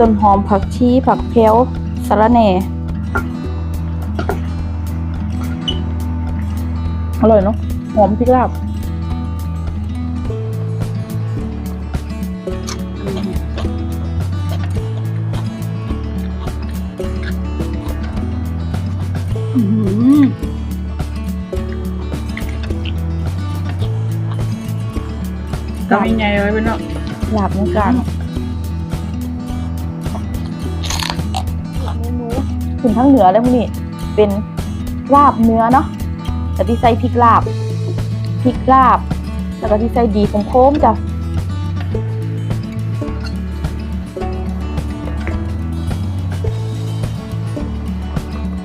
ต้นหอมผักชี ผักเพลวสะระแหน่ อร่อยเนาะหอมพริกลาบอื้อหือทำยังไงไว้เป็นเนาะลาบน้ำกันเม ขึ้นทั้งเหนือแล้วพวกนี้เป็นลาบเนื้อเนาะแต่ที่ใส่พริกลาบพริกลาบ แล้วก็ที่ใส่ดีโค้งๆจ้ะ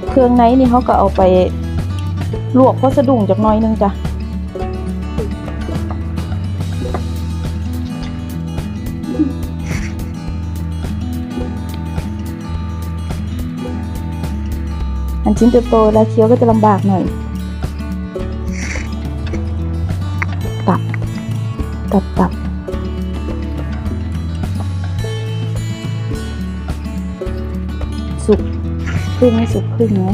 เครื่องในนี่เขาก็เอาไปลวกเพราะสะดุ้งจากน้อยนึงจ้ะ ชิ้นโตๆแล้วเคี้ยวก็จะลำบากหน่อย ตับ ตับตับสุกครึ่งไม่สุกครึ่งนะ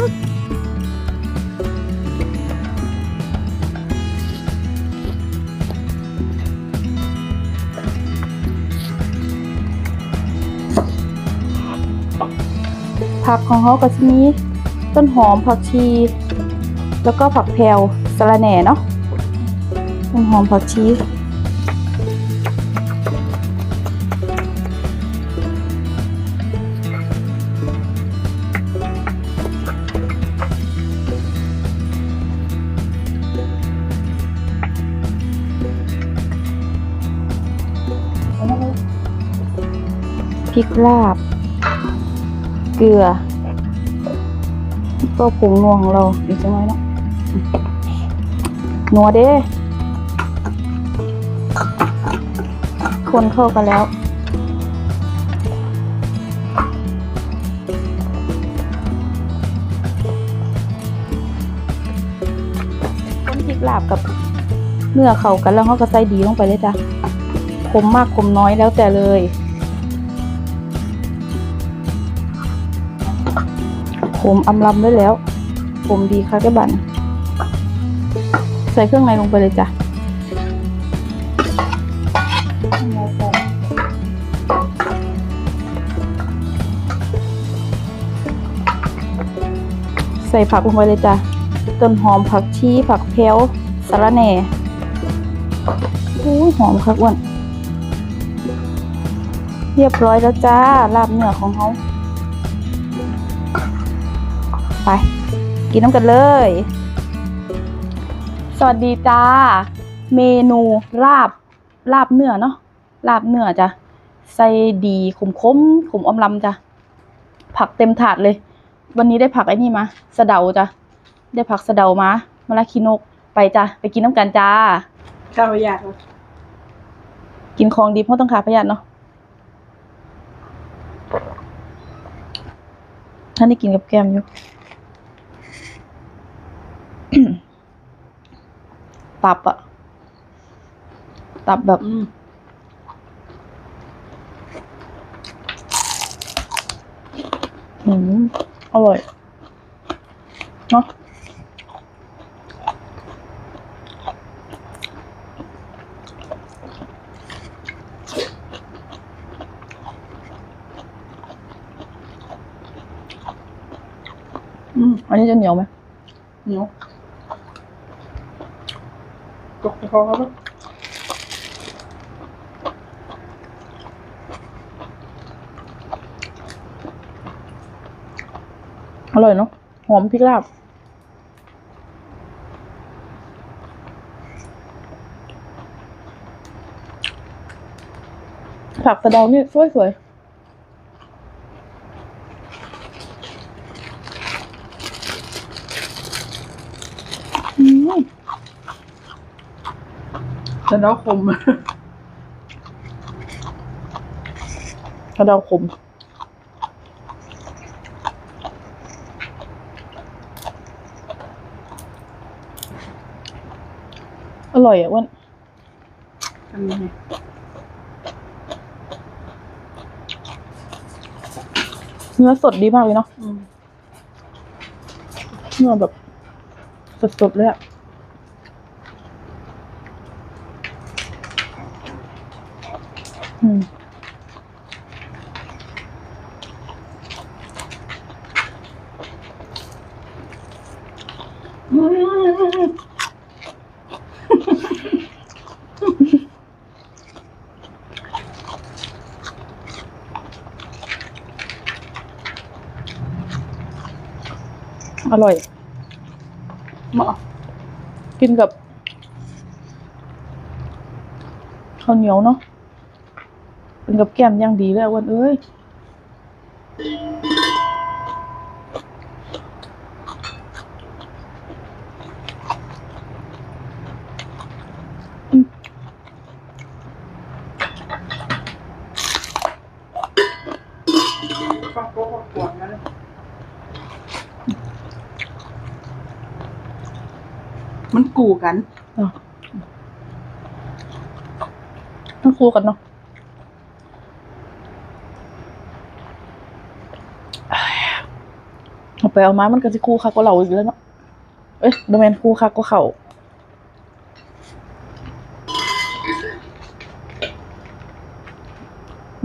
ผักของเขาก็จะมี ต้นหอมผักชี แล้วก็ผักแพรวสะระแหน่เนาะต้นหอมผักชีพริกลาบ เกลือ ก็ผงนัวของเราอีกสักหน่อยเนาะนัวเด้คนเข้ากันแล้ว คนพริกลาบกับเนื้อเข้ากันแล้วเขาก็ใส่ดีลงไปเลยจ้ะขมมากขมน้อยแล้วแต่เลย ผมอำลำได้แล้ว ผมดีค่ะแกบัน ใส่เครื่องในลงไปเลยจ้ะใส่ผักลงไปเลยจ้ะ ต้นหอมผักชี ผักเพลวสะระแหน่อู้หอมครับอ้วน เรียบร้อยแล้วจ้า ลาบเนื้อของเขา ไป กินน้ำกันเลย สวัสดีจ้า เมนูลาบ ลาบเนื้อเนาะ ลาบเนื้อจ้ะ ใส่ดีขมขมขมอมลำจ้ะ ผักเต็มถาดเลย วันนี้ได้ผักไอ้นี่มา สะเดาจ้ะ ได้ผักสะเดามามาลาคินก ไปจ้ะ ไปกินน้ำกันจ้าข้าวอยากเลยกินของดีเพราะต้องขาประหยัดเนาะท่านได้กินกับแกมอยู่ ตับอะตับแบบอืมอืมอร่อย เนาะอืมอันนี้จะเหนียวไหมเหนียว ตกคอครับอร่อยเนาะหอมพริกลาบผักสะเดานี่สวยๆอืม แต่น้องคมสะเดาขมอร่อยอะอ้วนทำยังไงเนื้อสดดีมากเลยเนาะอืมเนื้อแบบสดๆเลยอะ อร่อยเหมาะกินกับข้าวเหนียวเนาะ เป็นกับแก้มอย่างดีเลยอะอ้วันเอ้ยฟังโป๊ะปวดนะเลยมันกู่กันอะต้องคู่กันเนาะเอา ไปเอามามันก็จะคู่คักก็เราอีกแล้วเนาะเอ้ยโดแมนคู่คักก็เขา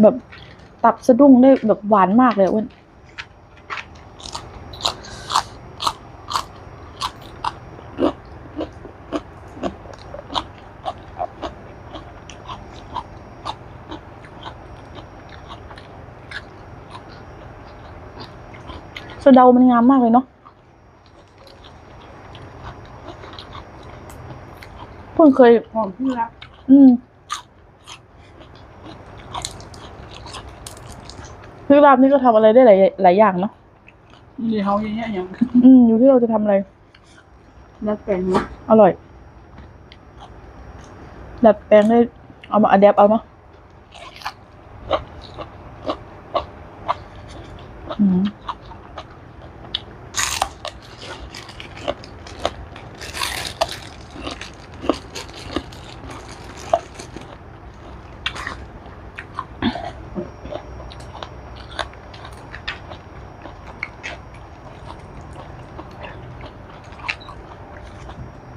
แบบตับสะดุ้งได้แบบหวานมากเลยอะอ้วน สะเดามันงามมากเลยเนาะเพิ่งเคยหอมที่รัก อืมพี่รามนี่ก็ทำอะไรได้หลายหลายอย่างเนาะนี่เขาอย่างเงี้ยอย่างอืมอยู่ที่เราจะทำอะไรนัดแปลงเนาะอร่อยดัดแปลงได้เอามาอัดแอปเอาเนาะอืม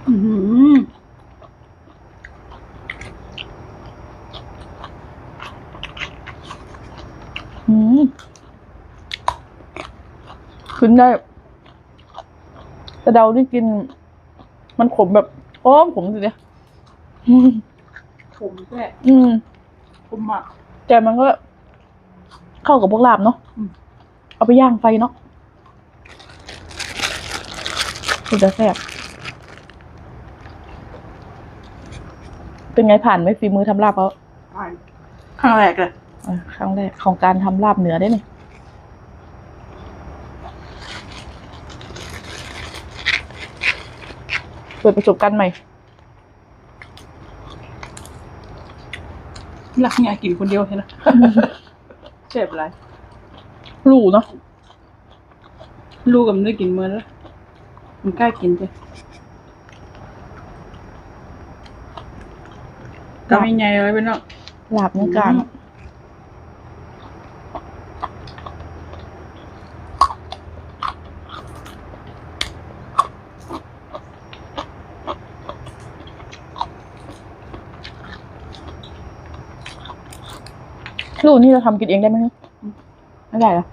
อือหือ อืมขึ้นได้กระเดาที่กิน มันขมแบบโอ้มขมสิเนี่ยอืมผมแค่อืมผมมากแต่มันก็ เข้ากับพวกลาบเนาะอืมเอาไปย่างไฟเนาะสุดจะแซ่บเป็นไงผ่านไหมฝีมือทำลาบเขาผ่านครั้งแรกเลยอะ ครั้งแรกของการทำลาบเหนือได้เนี่ยเปิดประสบการณ์ใหม่รักเนี่ยกินคนเดียวใช่ไหมเจ็บอะไรรู้เนาะลูกกับมันได้กินเมื่อแล้วมันกล้ากินจ้ะก็ไม่ไงเลยเป็นเนาะลาบเนื้อกล ลูกนี่เราทำกินเองได้ไหมไม่ได้เหรอ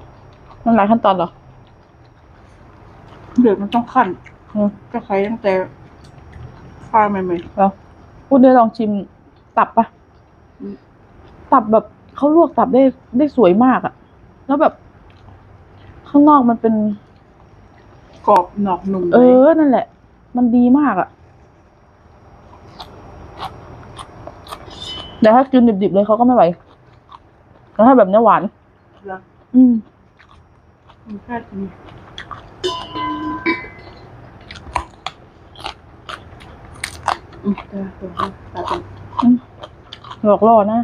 มันหลายขั้นตอนเหรอเดือดมันต้องขั้นอืมก็ใช้ตั้งแต่ข้าวใหม่แล้วพูดได้ลองชิมตับปะอืมตับแบบเขาลวกตับได้ได้สวยมากอะแล้วแบบ ข้างนอกมันเป็นๆกรอบหนอกหนุ่มเอเลยอนั่นแหละ มันดีมากอะแต่ถ้ากินดิบๆเลยเขาก็ไม่ไหว แล้วถ้าแบบเนี้ยหวานแล้วอืมมันแค่นี้อืมเออเออเออตาเป็นหลอกล่อนะ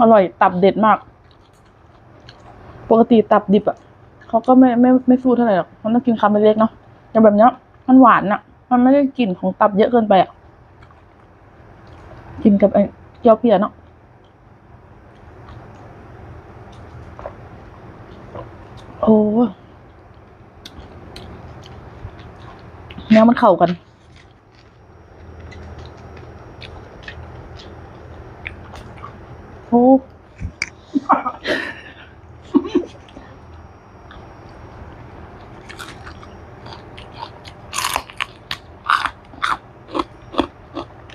อร่อยตับเด็ดมาก ปกติตับดิบอะเขาก็ไม่ไม่ไม่สู้เท่าไหร่หรอกมันต้องกินคำเล็กๆเนาะอย่างแบบเนี้ยมันหวานอะ มันไม่ได้กลิ่นของตับเยอะเกินไปอะกินกับไอ้เกี๊ยวเพียเนาะโอ้เนื้อมันเข้ากัน โอ้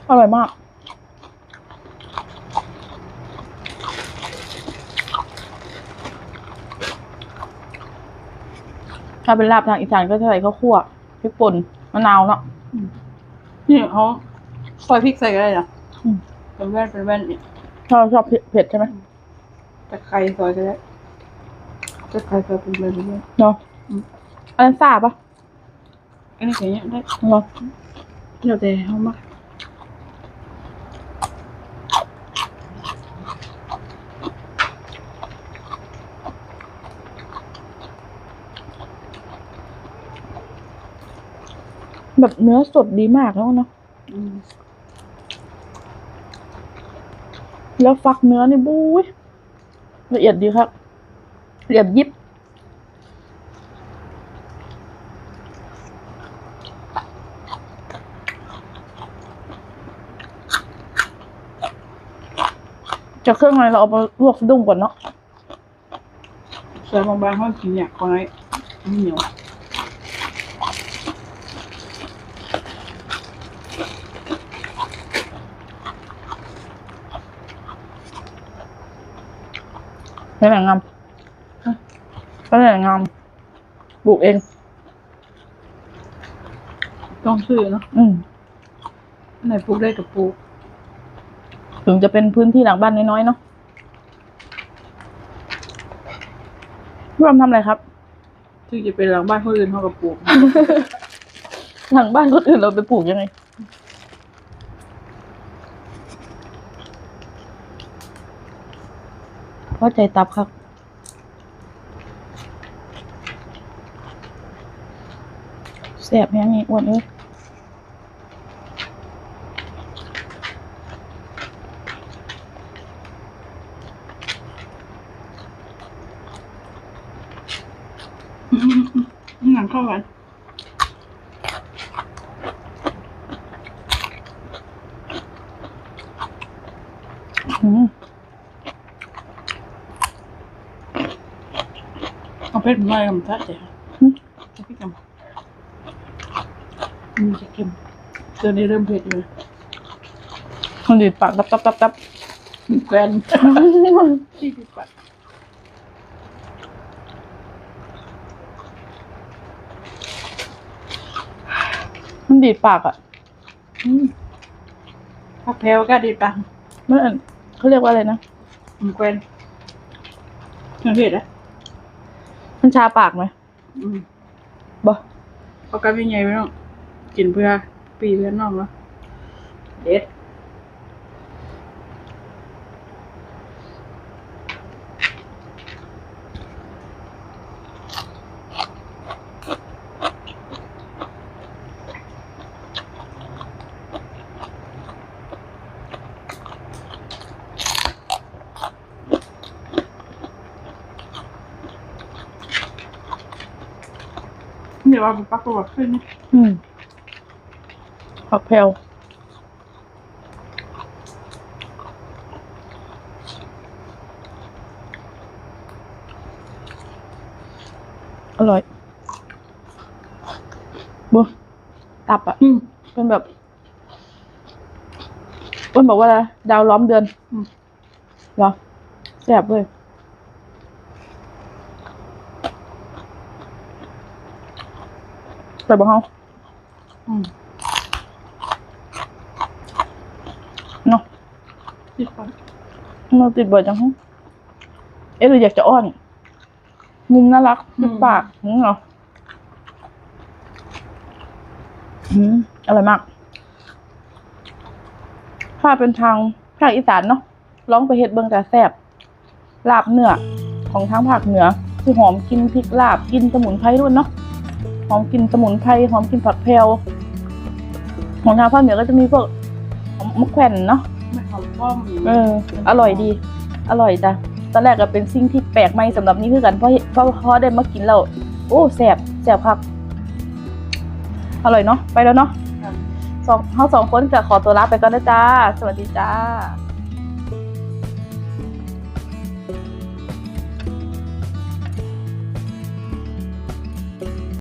อร่อยมาก ถ้าเป็นลาบทางอีสานก็จะใส่ข้าวคั่วพริกป่นมะนาวเนาะนี่เขาซอยพริกใส่ก็ได้นะอืมเป็นแว่นเป็นแว่นเนี่ย ชอบชอบเผ็ดใช่ไหมตะไคร้ซอยก็ได้ตะไคร้ซอยเป็นแว่นเป็นแว่นเนาะอืมอันนั้นซาปะอันนี้อย่างเงี้ยได้เนาะเดี๋ยวแต่เขามาแบบเนื้อสดดีมากแล้วเนาะ อืม แล้วฟักเนื้อนี่บู๊ยละเอียดดีครับละเอียดยิบจากเครื่องในเราเอามาลวกสะดุ้งก่อนเนาะซอยบางๆเขากินอยากคอยเหนียว เป็นแหล่งงามเป็นแหล่งงามปลูกเอง ต้องซื้อเนาะอืมอันไหนปลูกได้กับปลูก ถึงจะเป็นพื้นที่หลังบ้านน้อยๆเนาะพี่บอมทำอะไรครับที่จะเป็นหลังบ้านคนอื่นเขากับปลูก หลังบ้านคนอื่นเราไปปลูกยังไง เข้าใจตับครับแสบแฮงนี่อ้วนเอ้ยหนังเข้ากัน อืม เอาเพชรมาทำทัดเดี๋ยวจะพี่กำมันจะเค็มตัวนี้เริ่มเผ็ดเลยมันดีดปากตับตับตับตับแกนที่ติดปากมันดีดปากอะอืมผักแพรวก็ดีดปังมันอันเขาเรียกว่าอะไรนะอืมแกนมันเผ็ดอะ มันชาปากไหมอืมบ่ เอากระวิ่งไงไม่ต้องกินเพื่อปีเพื่อนน้องแล้วเด็ด เดี๋ยวเอาไปปักตัวขึ้นนี่อืมผักแพรวอร่อยบัวตับอะอืมเป็นแบบอ้วนบอกว่าอะไรดาวล้อมเดือนอืมเหรอแซ่บเลย ใส่บะเฮาอืมเนาะติดปากเราติดบ่อยจังฮะเอ๊ะหรืออยากจะอ้อนมุมน่ารักมุมปากนี่เหรออืมอร่อยมาก ถ้าเป็นทางภาคอีสานเนาะร้องไปเฮ็ดเบิ่งแต่แซ่บลาบเนื้อของทางภาคเหนืออคือหอมกินพริกลาบกินสมุนไพรด้วยเนาะ หอมกินสมุนไพรหอมกินผักแพรวของทางภาคเหนือก็จะมีพวกหอมมะแขวนเนาะไม่หอมป้อมเออ อร่อยดี อร่อยจ้ะตอนแรกก็เป็นสิ่งที่แปลกใหม่สำหรับนี่คือกันเพราะเพราะเพราะได้มากินแล้วโอ้แสบแสบคักอร่อยเนาะไปแล้วเนาะค่ะสองเขาสองคนจะขอตัวลาไปก่อนนะจ้า สวัสดีจ้า